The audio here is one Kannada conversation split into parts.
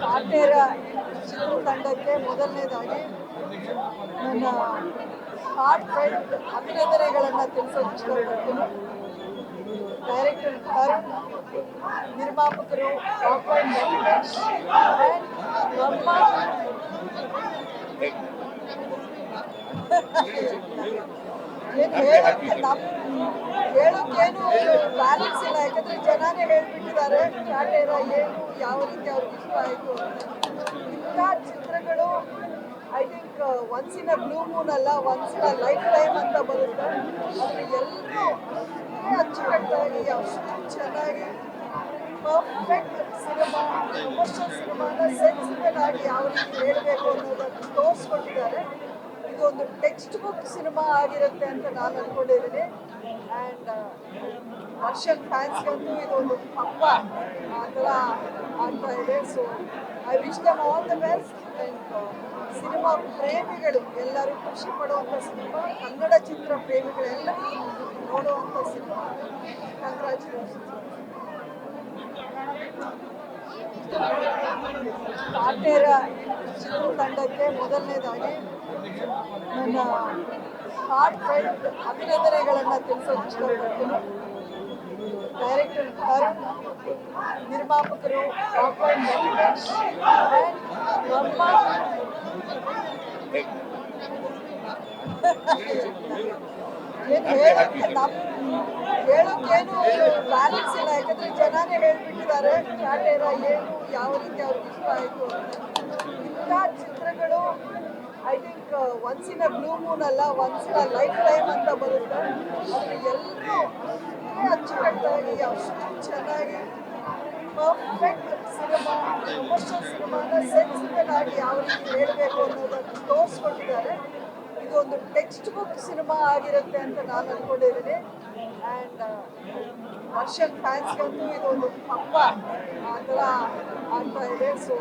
ಕಾಟೇರ ಚಿತ್ರತಂಡಕ್ಕೆ ಮೊದಲನೇದಾಗಿ ನನ್ನ ಹಾರ್ಟ್ ಫೈಟ್ ಅಭಿನಂದನೆಗಳನ್ನು ತಿಳಿಸೋಕೆ ಇಷ್ಟಪಡ್ತೀನಿ ಡೈರೆಕ್ಟರ್ ತರುಣ್ ನಿರ್ಮಾಪಕರು ಡಾಕ್ಟರ್ ಹೇಳೋಕ್ಕೇನು ಬ್ಯಾಲೆನ್ಸ್ ಇಲ್ಲ ಯಾಕಂದ್ರೆ ಜನನೇ ಹೇಳ್ಬಿಟ್ಟಿದ್ದಾರೆ ಕಾಟೇರ ಏನು ಯಾವ ರೀತಿ ಅವ್ರಿಗೆ ಇಷ್ಟ ಆಯಿತು ಇಂಥ ಚಿತ್ರಗಳು I think once in a blue moon ಅಲ್ಲ once in a lifetime ಅಂತ ಬರುತ್ತೆ. ಆದರೆ ಎಲ್ಲರೂ ಅಚ್ಚುಕಟ್ಟಾಗಿ ಅಷ್ಟು ಚೆನ್ನಾಗಿ ಪರ್ಫೆಕ್ಟ್ ಸಿನಿಮಾ ಕಮರ್ಷಿಯಲ್ ಸಿನಿಮಾನ ಸೆನ್ಸಿಬಲ್ ಆಗಿ ಯಾವ ರೀತಿ ಹೇಳಬೇಕು ಅನ್ನೋದನ್ನು ತೋರಿಸ್ಕೊಟ್ಟಿದ್ದಾರೆ. ಇದು ಒಂದು ಟೆಕ್ಸ್ಟ್ ಬುಕ್ ಸಿನಿಮಾ ಆಗಿರುತ್ತೆ ಅಂತ ನಾನು ಅನ್ಕೊಂಡಿದ್ದೀನಿ. ಆ್ಯಂಡ್ ವರ್ಷನ್ ಫ್ಯಾನ್ಸ್ಗಂತೂ ಇದು ಒಂದು ಹಬ್ಬ ಆ ಥರ ಆಗ್ತಾ ಇದೆ. So I wish them all the best and cinema ಪ್ರೇಮಿಗಳು ಎಲ್ಲರೂ ಖುಷಿ ಪಡುವಂಥ ಸಿನಿಮಾ ಕನ್ನಡ ಚಿತ್ರ ಪ್ರೇಮಿಗಳೆಲ್ಲರೂ ನೋಡುವಂಥ ಸಿನಿಮಾ ಕಂಗ್ರ್ಯಾಚುಲೇಷನ್ಸ್ ಕಾಟೇರ ಚಿತ್ರತಂಡಕ್ಕೆ ಮೊದಲನೇದಾಗಿ ನನ್ನ ಹಾರ್ಟ್ ಫೈಟ್ ಅಭಿನಂದನೆಗಳನ್ನು ತಿಳಿಸೋದು ಇಷ್ಟಪಡ್ತೀನಿ ಡೈರೆಕ್ಟರ್ ತರುಣ್ ನಿರ್ಮಾಪಕರು ಡಾಕ್ಟರ್ ವೆಂಕಟೇಶ್ ನಮ್ಮ ಹೇಳೋಕ್ಕೇನು ಬ್ಯಾಲೆನ್ಸ್ ಇಲ್ಲ. ಯಾಕಂದರೆ ಜನನೇ ಹೇಳ್ಬಿಟ್ಟಿದ್ದಾರೆ ಕಾಟೇರ ಏನು, ಯಾವ ರೀತಿ ಅವ್ರಿಗೆ ಇಷ್ಟ ಆಯಿತು ಇಂಥ ಚಿತ್ರಗಳು I think once in a blue moon ಅಲ್ಲ once in a lifetime ಅಂತ ಬರುತ್ತೆ. ಆದರೆ ಎಲ್ಲರೂ ಅಚ್ಚುಕಟ್ಟಾಗಿ, ಅಷ್ಟು ಚೆನ್ನಾಗಿ ಪರ್ಫೆಕ್ಟ್ ಸಿನಿಮಾ ಕಮರ್ಷಿಯಲ್ ಸಿನಿಮಾನ ಸೆನ್ಸಿಬಲ್ ಆಗಿ ಯಾವ ರೀತಿ ಹೇಳಬೇಕು ಅನ್ನೋದನ್ನು ತೋರಿಸ್ಕೊಟ್ಟಿದ್ದಾರೆ. ಇದೊಂದು ಟೆಕ್ಸ್ಟ್ ಬುಕ್ ಸಿನಿಮಾ ಆಗಿರುತ್ತೆ ಅಂತ ನಾನು ಅಂದ್ಕೊಂಡಿದ್ದೀನಿ ಆ್ಯಂಡ್ ವರ್ಷನ್ ಫ್ಯಾನ್ಸ್ಗಂತೂ ಇದು ಒಂದು ಹಬ್ಬ. ಆ ಥರ ಆಗ್ತಾ ಇದೆ. So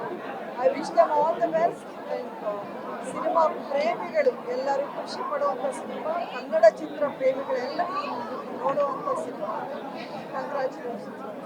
I wish them all the best and cinema ಪ್ರೇಮಿಗಳು, ಎಲ್ಲರೂ ಖುಷಿ ಪಡುವಂಥ ಸಿನಿಮಾ ಕನ್ನಡ ಚಿತ್ರ ಪ್ರೇಮಿಗಳೆಲ್ಲರೂ ನೋಡುವಂಥ ಸಿನಿಮಾ ಕಂಗ್ರ್ಯಾಚುಲೇಷನ್ಸ್